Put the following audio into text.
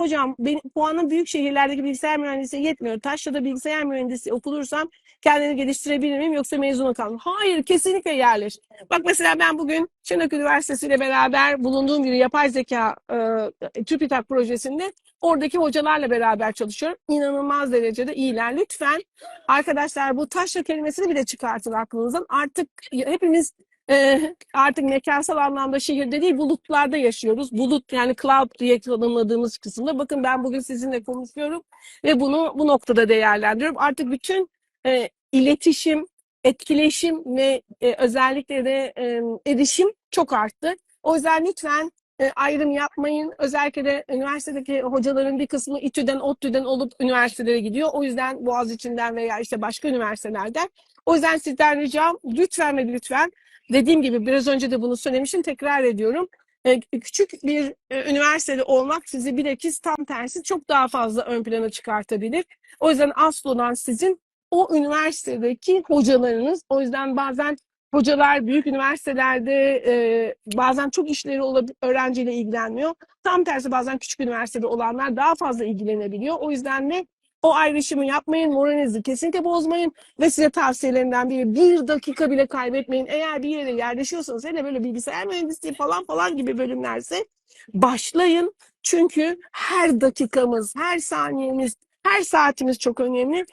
hocam benim puanım büyük şehirlerdeki bilgisayar mühendisliği yetmiyor. Taşra'da bilgisayar mühendisi okulursam kendini geliştirebilir miyim yoksa mezuna kalırım? Hayır kesinlikle yerleş. Bak mesela ben bugün Çanak Üniversitesi ile beraber bulunduğum bir yapay zeka e, TÜBİTAK projesinde oradaki hocalarla beraber çalışıyorum. İnanılmaz derecede iyiler. Lütfen arkadaşlar bu taşra kelimesini bile çıkartın aklınızdan. Artık hepimiz e, artık mekansal anlamda şehirde değil bulutlarda yaşıyoruz. Bulut yani cloud diye tanımladığımız kısımda. Bakın ben bugün sizinle konuşuyorum ve bunu bu noktada değerlendiriyorum. Artık bütün e, iletişim, etkileşim ve e, özellikle de e, erişim çok arttı. O yüzden lütfen e, ayrım yapmayın. Özellikle de üniversitedeki hocaların bir kısmı İTÜ'den, ODTÜ'den olup üniversitelere gidiyor. O yüzden Boğaziçi'nden veya işte başka üniversitelerden. O yüzden sizden ricam lütfen ve lütfen dediğim gibi biraz önce de bunu söylemiştim tekrar ediyorum. E, küçük bir e, üniversitede olmak sizi bilakis tam tersi çok daha fazla ön plana çıkartabilir. O yüzden asıl olan sizin o üniversitedeki hocalarınız. O yüzden bazen hocalar büyük üniversitelerde e, bazen çok işleri öğrenciyle ilgilenmiyor. Tam tersi bazen küçük üniversitede olanlar daha fazla ilgilenebiliyor. O yüzden de o ayrışımı yapmayın, moralinizi kesinlikle bozmayın ve size tavsiyelerinden biri bir dakika bile kaybetmeyin. Eğer bir yere yerleşiyorsanız hele böyle bilgisayar mühendisliği falan falan gibi bölümlerse başlayın. Çünkü her dakikamız, her saniyemiz, her saatimiz çok önemli.